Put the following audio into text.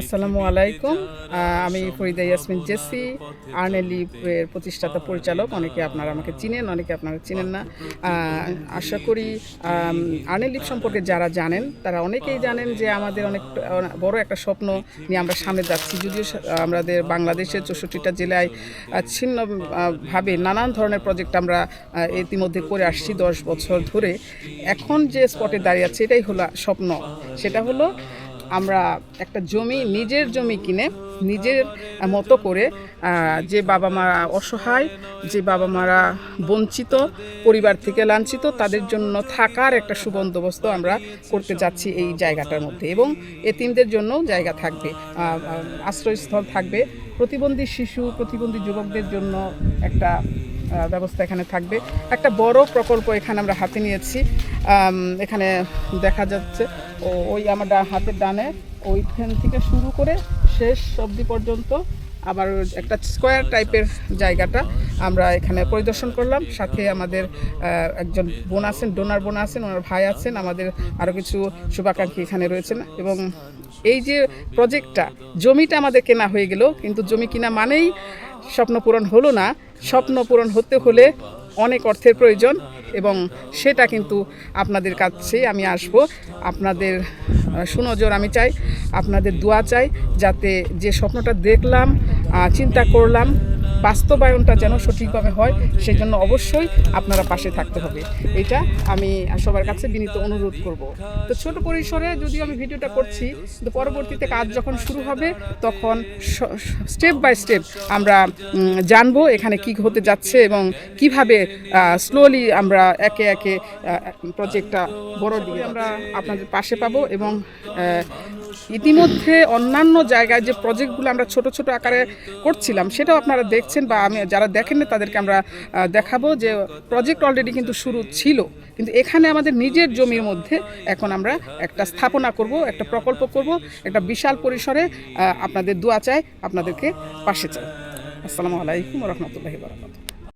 আসসালামু আলাইকুম। আমি ফরিদা ইয়াসমিন জেসি আর্নেলি এর প্রতিষ্ঠাতা পরিচালক। অনেকে আপনারা আমাকে চিনেন অনেকে আপনারা চিনেন না। আশা করি আর্নেলিপ সম্পর্কে যারা জানেন তারা অনেকেই জানেন যে আমাদের অনেক বড় একটা স্বপ্ন নিয়ে আমরা সামনে যাচ্ছি। যদিও আমাদের বাংলাদেশের চৌষট্টিটা জেলায় আহ, ছিন্ন আহ, ভাবে নানান ধরনের প্রজেক্ট আমরা ইতিমধ্যে করে আসছি দশ বছর ধরে। এখন যে স্পটে দাঁড়িয়ে আছে এটাই হলো স্বপ্ন। সেটা হলো আমরা একটা জমি, নিজের জমি কিনে, নিজের মতো করে যে বাবা মারা অসহায়, যে বাবা মারা বঞ্চিত, পরিবার থেকে লাঞ্ছিত, তাদের জন্য থাকার একটা সুবন্দোবস্ত আমরা করতে যাচ্ছি এই জায়গাটার মধ্যে এবং এতিমদের জন্য জায়গা থাকবে আশ্রয়স্থল থাকবে। প্রতিবন্ধী শিশু, প্রতিবন্ধী যুবকদের জন্য একটা ব্যবস্থা এখানে থাকবে। একটা বড় প্রকল্প এখানে আমরা হাতে নিয়েছি। এখানে দেখা যাচ্ছে ওই আমার হাতের ডানে, ওইখান থেকে শুরু করে শেষ অবধি পর্যন্ত আবার একটা স্কোয়ার টাইপের জায়গাটা আমরা এখানে পরিদর্শন করলাম। সাথে আমাদের একজন বোন আছেন, ডোনার বোন আছেন, ওনার ভাই আছেন, আমাদের আরও কিছু শুভাকাঙ্ক্ষী এখানে রয়েছেন। এবং এই যে প্রজেক্টটা, জমিটা আমাদের কেনা হয়ে গেল, কিন্তু জমি কিনা মানেই স্বপ্ন পূরণ হলো না। স্বপ্ন পূরণ হতে হলে অনেক অর্থের প্রয়োজন এবং সেটা কিন্তু আপনাদের কাছে আমি আসব। আপনাদের সুনজর আমি চাই, আপনাদের দোয়া চাই, যাতে যে স্বপ্নটা দেখলাম চিন্তা করলাম। বাস্তবায়নটা যেন সঠিকভাবে হয় সেই জন্য অবশ্যই আপনারা পাশে থাকতে হবে। এটা আমি সবার কাছে বিনীত অনুরোধ করব। তো ছোট পরিসরে যদিও আমি ভিডিওটা করছি কিন্তু পরবর্তীতে কাজ যখন শুরু হবে, তখন স্টেপ বাই স্টেপ আমরা জানব এখানে কি হতে যাচ্ছে এবং কীভাবে স্লোলি আমরা একে একে প্রজেক্টটা বড় দিয়ে আমরা আপনাদের পাশে পাবো এবং ইতিমধ্যে অন্যান্য জায়গায় যে প্রজেক্টগুলো আমরা ছোট ছোট আকারে করছিলাম, সেটাও আপনারা দেখছেন। বা আমি যারা দেখেন না তাদেরকে আমরা দেখাবো যে প্রজেক্ট অলরেডি কিন্তু শুরু ছিল। কিন্তু এখানে আমাদের নিজের জমির মধ্যে এখন আমরা একটা স্থাপনা করব, একটা প্রকল্প করব, একটা বিশাল পরিসরে আপনাদের দোয়া চাই, আপনাদেরকে পাশে চাই। আসসালামু আলাইকুম রহমতুল্লাহি বারাকাতুহু।